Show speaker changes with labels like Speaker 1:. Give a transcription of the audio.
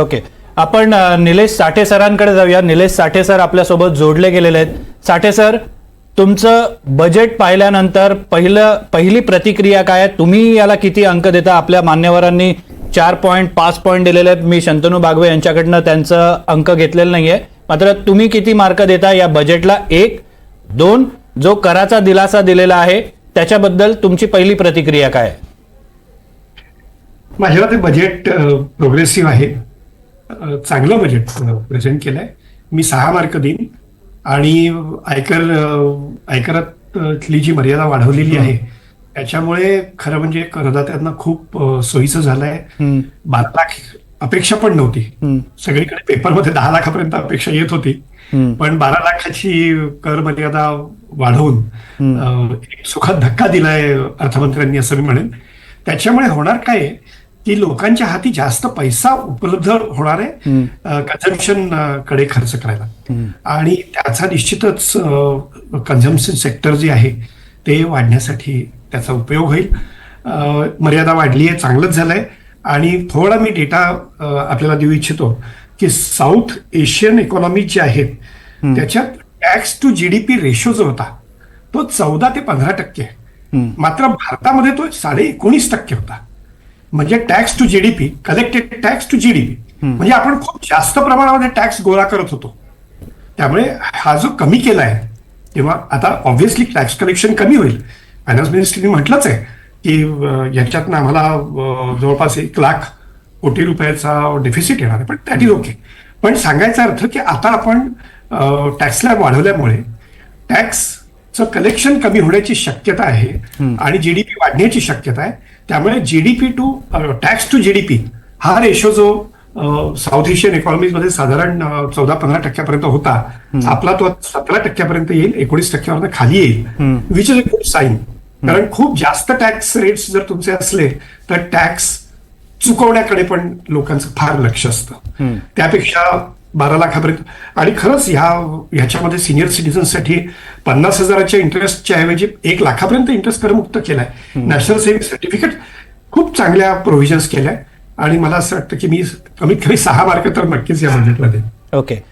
Speaker 1: Okay. आपण निलेश साठे सरांकडे जाऊया. निलेश साठे sir आपल्यासोबत जोडले गेलेले आहेत. साठे सर तुमचं बजेट पाहिल्यानंतर पहिलं पहिली प्रतिक्रिया काय आहे? तुम्ही याला किती अंक देता? आपल्या मान्यवरांनी चार पॉईंट पाच पॉईंट दिलेले आहेत. मी शंतनू बागवे यांच्याकडनं त्यांचं अंक घेतलेलं नाहीये. मात्र तुम्ही किती मार्क देता या बजेटला एक दोन जो कराचा दिलासा दिलेला आहे त्याच्याबद्दल तुमची पहिली प्रतिक्रिया काय आहे?
Speaker 2: माझ्या मते बजेट प्रोग्रेसिव्ह आहे. चांगलं बजेट प्रेझेंट केलंय. मी सहा मार्क देईन. आणि आयकर आयकरातली जी मर्यादा वाढवलेली आहे त्याच्यामुळे खरं म्हणजे करदात्यांना खूप सोयीचं झालंय. बारा लाख अपेक्षा पण नव्हती. सगळीकडे पेपरमध्ये दहा लाखापर्यंत अपेक्षा येत होती. पण बारा लाखाची कर मर्यादा वाढवून सुखद धक्का दिलाय अर्थमंत्र्यांनी असं मी म्हणेन. त्याच्यामुळे होणार काय की लोकांच्या हाती जास्त पैसा उपलब्ध होणार. आहे कन्झम्पशनकडे खर्च करायला. आणि त्याचा निश्चितच कन्झम्पशन सेक्टर जे आहे ते वाढण्यासाठी त्याचा उपयोग होईल मर्यादा वाढली आहे चांगलंच झालंय आणि थोडा मी डेटा आपल्याला देऊ इच्छितो की साऊथ एशियन इकॉनॉमी जे आहेत त्याच्यात टॅक्स टू जीडीपी रेशो जो होता तो चौदा ते पंधरा टक्के. मात्र भारतामध्ये तो साडे एकोणीस टक्के होता म्हणजे tax to GDP collected tax to GDP म्हणजे आपण खूप जास्त प्रमाणामध्ये टॅक्स गोळा करत होतो. त्यामुळे हा जो कमी केला आहे तेव्हा आता ऑब्व्हियसली टॅक्स कलेक्शन कमी होईल. फायनान्स मिनिस्ट्रीने म्हटलंच आहे की याच्यातनं आम्हाला जवळपास एक लाख कोटी रुपयाचा डेफिसिट येणार आहे. पण दॅट इज ओके पण सांगायचा अर्थ की आता आपण टॅक्स स्लॅब वाढवल्यामुळे टॅक्सचं कलेक्शन कमी होण्याची शक्यता आहे आणि जीडीपी वाढण्याची शक्यता आहे. त्यामुळे GDP to tax to GDP हा रेशो जो साऊथ एशियन इकॉनॉमीजमध्ये साधारण चौदा पंधरा टक्क्यापर्यंत होता आपला तो सतरा टक्क्यापर्यंत येईल एकोणीस टक्क्यापर्यंत खाली येईल which is a good sign कारण खूप जास्त टॅक्स रेट्स जर तुमचे असले तर टॅक्स चुकवण्याकडे पण लोकांचं फार लक्ष असतं. त्यापेक्षा बारा लाखापर्यंत. आणि खरंच ह्या ह्याच्यामध्ये सिनियर सिटीजनसाठी पन्नास हजाराच्या इंटरेस्टच्या ऐवजी एक लाखापर्यंत इंटरेस्ट करमुक्त केलाय. नॅशनल सेव्हिंग सर्टिफिकेट खूप चांगल्या प्रोव्हिजन्स केल्या आणि मला असं वाटतं की मी कमीत कमी सहा मार्क तर नक्कीच या बजेटला देईन.
Speaker 1: ओके